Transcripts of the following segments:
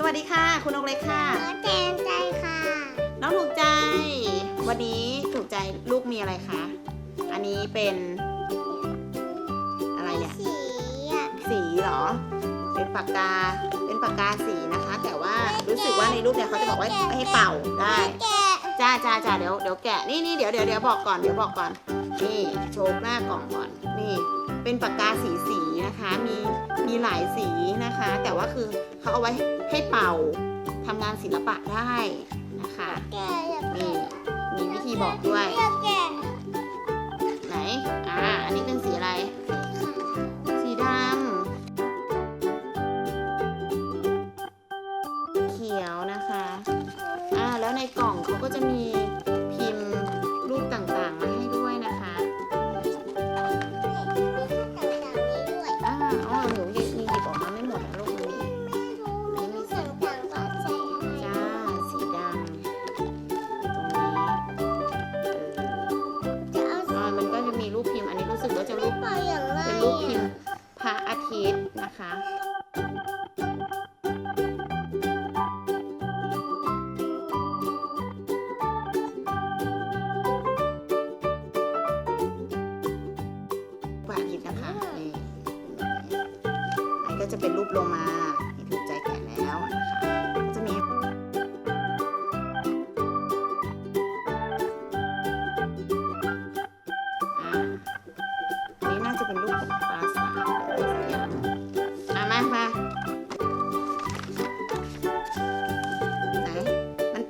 สวัสดีค่ะ คุณนกเล็กค่ะขอแทนใจค่ะ น้องถูกใจ วันนี้ถูกใจลูกมีอะไรคะ อันนี้เป็นอะไรเนี่ย สีอะสีเหรอ เป็นปากกา เป็นปากกาสีนะคะ แต่ว่ารู้สึกว่าในรูปเนี่ยเขาจะบอกว่าไม่ให้เป่าได้ แกะจ้าจ้าจ้าเดี๋ยวเดี๋ยวแกะ นี่นี่เดี๋ยวเดี๋ยวเดี๋ยวบอกก่อน เดี๋ยวบอกก่อน นี่โชว์หน้ากล่องก่อน นี่ เป็นปากกาสีสีนะคะ มีมีหลายสีนะคะ แต่ว่าคือเขาเอาไว้ให้เป่าทำงานศิลปะได้นะคะแกะอยากนี่แกะมีวิธีบอกด้วยอยากแกะ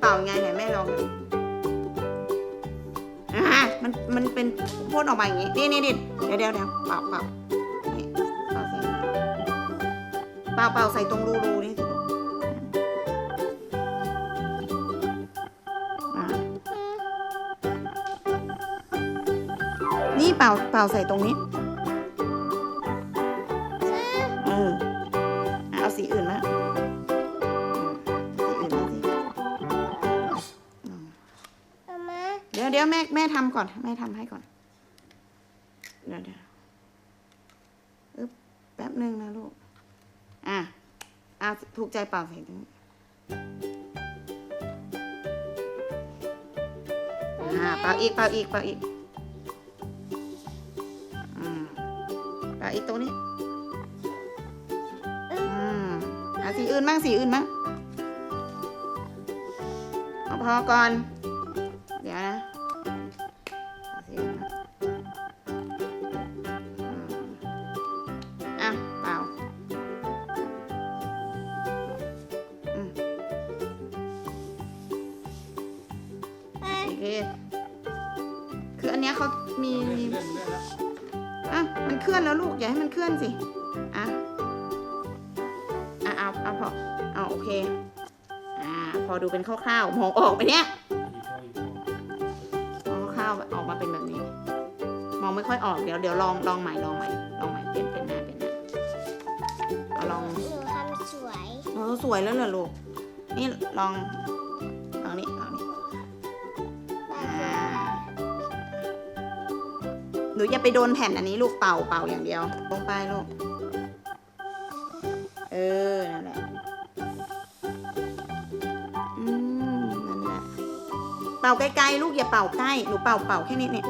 ป่ายังไงไหนแม่ลองอ่ามันมันเป็นพ่นออกมาอย่างงี้นี่นี่นี่เดี๋ยวเดี๋ยวเดี๋ยวเป่าเป่าเป่าเป่าเป่าใส่ตรงรูรูนี่สิอนี่เป่าเป่าใส่ตรงนี้ ดี๋ยวเดี๋ยวแม่แม่ทำก่อน แม่ทำให้ก่อน เดี๋ยวเดี๋ยวอึ๊บแป๊บหนึ่งนะลูก อะอะถูกใจเปล่าใส่ตรงนี้อ่าเปล่าอีกเปล่าอีกเปล่าอีกอืมเปล่าอีกตรงนี้อืมอะสีอื่นบ้างสีอื่นบ้างเอาพอก่อนันนี้เขามีมีอะมันเคลื่อนแล้วลูกอย่าให้มันเคลื่อนสิอะอะเอาเอาพอเอาโอเคอ่าพอดูเป็นคร่าวๆมองออกไหมเนี่ยมองคร่าวๆออกมาเป็นแบบนี้ มองไม่ค่อยออกเดี๋ยวเดี๋ยวลองลองใหม่ลองใหม่ลองใหม่เปลี่ยนเป็นหน้าเป็นหน้าเอาลองหนูทำสวยโอ้สวยแล้วเหรอลูกนี่ลองลองนี่ นูอย่าไปโดนแผ่นอันนี้ลูกเป่าเป่าอย่างเดียว ลงไปลูก เออ นั่นแหละ อืม นั่นแหละ เป่าไกลๆลูกอย่าเป่าใกล้ หนูเป่าเป่าแค่นี้เนี่ย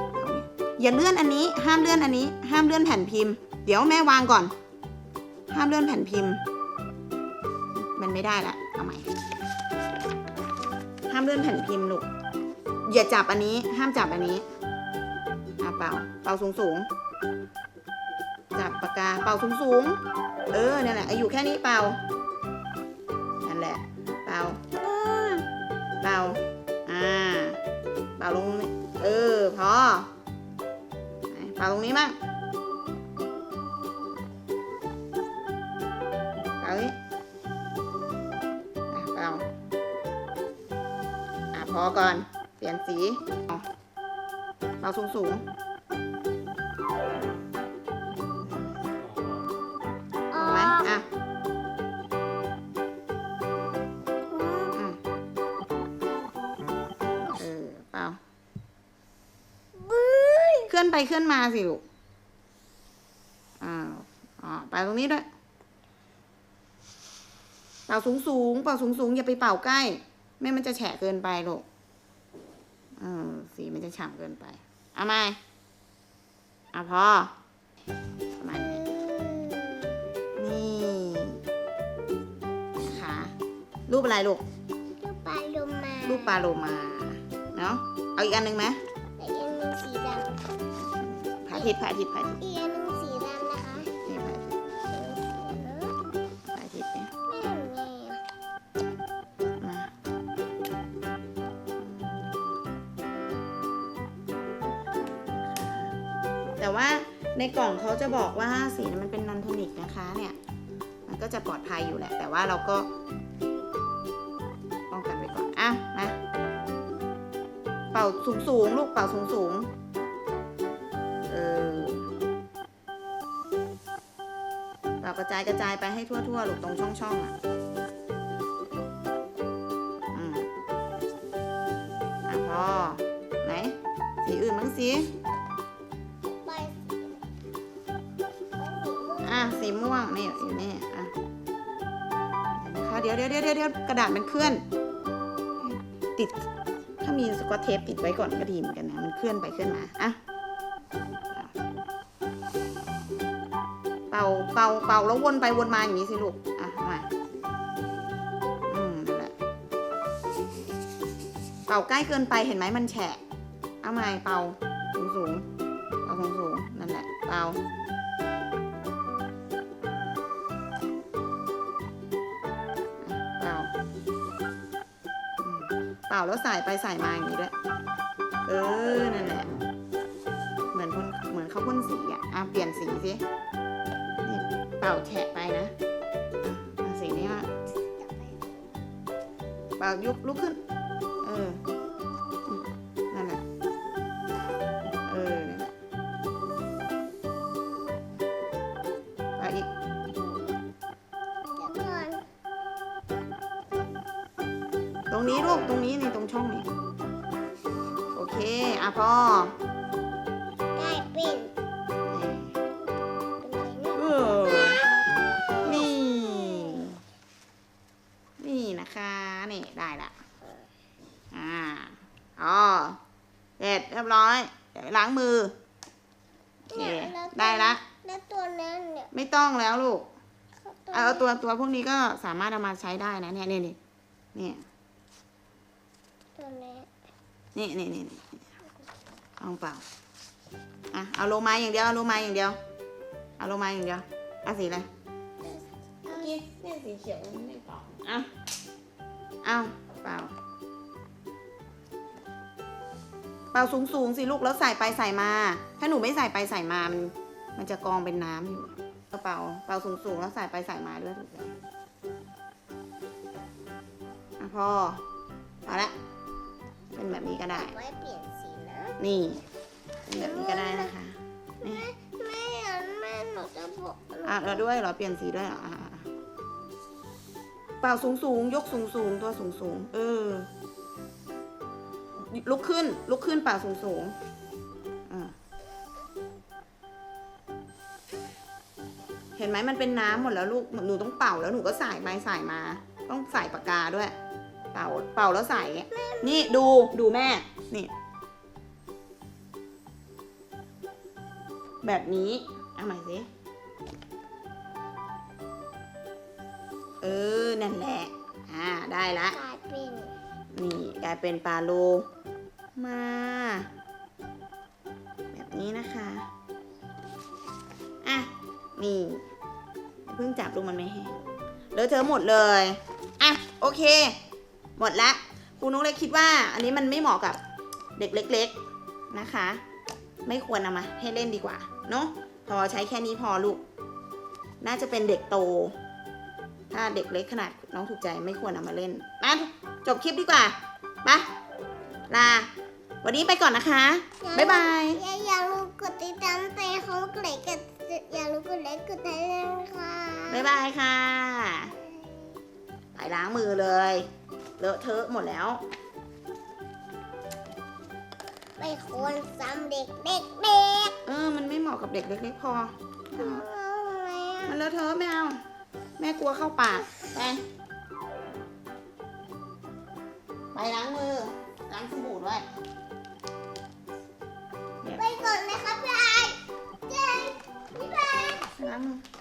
อย่าเลื่อนอันนี้ ห้ามเลื่อนอันนี้ ห้ามเลื่อนแผ่นพิมพ์ เดี๋ยวแม่วางก่อน ห้ามเลื่อนแผ่นพิมพ์ มันไม่ได้ละ เอาใหม่ ห้ามเลื่อนแผ่นพิมพ์ลูก อย่าจับอันนี้ ห้ามจับอันนี้ เป่า เป่าสูงสูงจับปากกา เป่าสูงสูงเออเนั่นแหละอายู่แค่นี้เป่า นั่นแหละ เป่า เป่า อ่า เป่าลงนี่เออ พอ เป่าตรงนี้มั่งเป่านี้เป่า อะพอก่อน เปลี่ยนสีเอาเป่าสูงสูง เปล่าเคลื่อนไปเคลื่อนมาสิลูกอ้าวอ๋อไปตรงนี้ด้วย เป่าสูงสูงๆเป่าสูงสูงๆอย่าไปเป่าใกล้ ไม่มันจะแฉะเกินไปลูกเออสีมันจะฉ่ำเกินไป เอาไหมเอาพอประมาณนี้นี่นะคะรูปอะไรลูกลูกปลาโลมา รูปปลาโลมา เนาะเอาอีกอันหนึ่งไหมแต่อีกอันหนึงสีดพระอาทิตย์พระอาทิตย์พระอาทิตย์ำอีกอันหนึงสีดำนะคะนี่พระอาทิตย์เออพระอาทิตย์เนี่ยไม่เห็นไงอะมาแต่ว่าในกล่องเขาจะบอกว่าสีนั้นมันเป็นนอนโทนิกนะคะเนี่ยมันก็จะปลอดภัยอยู่แหละแต่ว่าเราก็ เป่าสูงสูงๆลูกเป่าสูงสูงๆเออเป่ากระจายกระจายไปให้ทั่วๆลูกตรงช่องๆอะอืมอะพอไหนสีอื่นบ้างสิไปอะสีม่วงนี่อยู่นี่อะนะคะเดี๋ยวเดี๋ยวเดี๋ยวเดี๋ยวกระดาษมันเคลื่อน ติด ถ้ามีสกอตเทปติดไว้ก่อนก็ดีเหมือนกันนะ มันเคลื่อนไปเคลื่อนมาอะเป่าเป่าเป่าแล้ววนไปวนมาอย่างนี้สิลูก อะมาอืมนั่นแหละเป่าใกล้เกินไปเห็นไหมมันแฉะ เอาใหม่เป่าสูงสูงเป่าสูงสูงนั่นแหละ เป่า เป่าแล้วใส่ไปใส่มาอย่างนี้ด้วยเออนั่นแหละเหมือนพ่นเหมือนเขาพ่นสีอะอะเปลี่ยนสีสินี่เป่าแฉะไปนะสีนี้มาเป่ายุบลุกขึ้น นี้ลูกตรงนี้นี่ตรงช่องนี้ โอเค อะพอได้เป็นเออนี่ นี่นะคะ นี่ได้ละ อ่า อ๋อเสร็จเรียบร้อยเดี๋ยวไปล้างมือโอเคได้ละ แล้วตัวนั้นเนี่ยไม่ต้องแล้วลูกตัวเอาตัวตัวพวกนี้ก็สามารถเอามาใช้ได้นะเนี่ยเนี่ยเนี่ยเนี่ย ตัวนี้นี่นี่นี่เอาเปล่าอะเอาโลมาอย่างเดียวเอาโลมาอย่างเดียวเอาโลมาอย่างเดียวเอาสีอะไรเมื่อกี้เนี่ยสีเขียวไม่เปล่าอะเอาเปล่า เปล่าสูงสูงๆสิลูกแล้วใส่ไปใส่มา ถ้าหนูไม่ใส่ไปใส่มามันมันจะกองเป็นน้ำอยู่กระเป๋าเปล่าสูงสูงๆแล้วใส่ไปใส่มาด้วยถูกแล้วอะพอพอละ เป็นแบบนี้ก็ได้ ไว้เปลี่ยนสีนะนี่เป็นแบบนี้ก็ได้นะคะนี่แม่งั้นแม่หนูจะบอกอะเราด้วยเหรอเปลี่ยนสีด้วยเหรออะอะอะเปล่าสูงสูงๆยกสูงสูงๆตัวสูงสูงๆเออ ลุกขึ้นลุกขึ้นเปล่าสูงสูงๆอะเห็นไหมมันเป็นน้ำหมดแล้วลูกหนูต้องเป่าแล้วหนูก็ใส่ไปใส่มา ต้องใส่ปากกาด้วย เป่าเป่าแล้วใส่ นี่ดูดูแม่ นี่ แบบนี้เอาใหม่สิ เออ นั่นแหละ อ่า ได้ละ กลายเป็นนี่กลายเป็นปลาโลมา แบบนี้นะคะ อะ นี่เพิ่งจับลูกมันไม่แห้งเลอะเทอะหมดเลย อะ โอเค หมดละครูนุ๊กเลยคิดว่า อันนี้มันไม่เหมาะกับเด็กเล็ก ๆนะคะ ไม่ควรเอามาให้เล่นดีกว่าเนาะพอใช้แค่นี้พอลูก น่าจะเป็นเด็กโต ถ้าเด็กเล็กขนาดน้องถูกใจไม่ควรเอามาเล่นมาจบคลิปดีกว่าไปลาวันนี้ไปก่อนนะคะ บ๊ายบาย อย่าอย่าลืมกดติดตามแต่เขากดไลค์กดอย่าลืมกดไลค์กดติดตามค่ะ บ๊ายบายค่ะ ไปล้างมือเลย เลอะเทอะหมดแล้ว ไม่คนซ้ำเด็กเด็กเด็กเออ มันไม่เหมาะกับเด็กเล็กๆพอมันเลอะเทอะไม่เอา แม่กลัวเข้าปาก ไป ไปล้างมือ ล้างสบู่ด้วย ไปก่อนนะครับพี่ไอเจ๊พี่ไางอ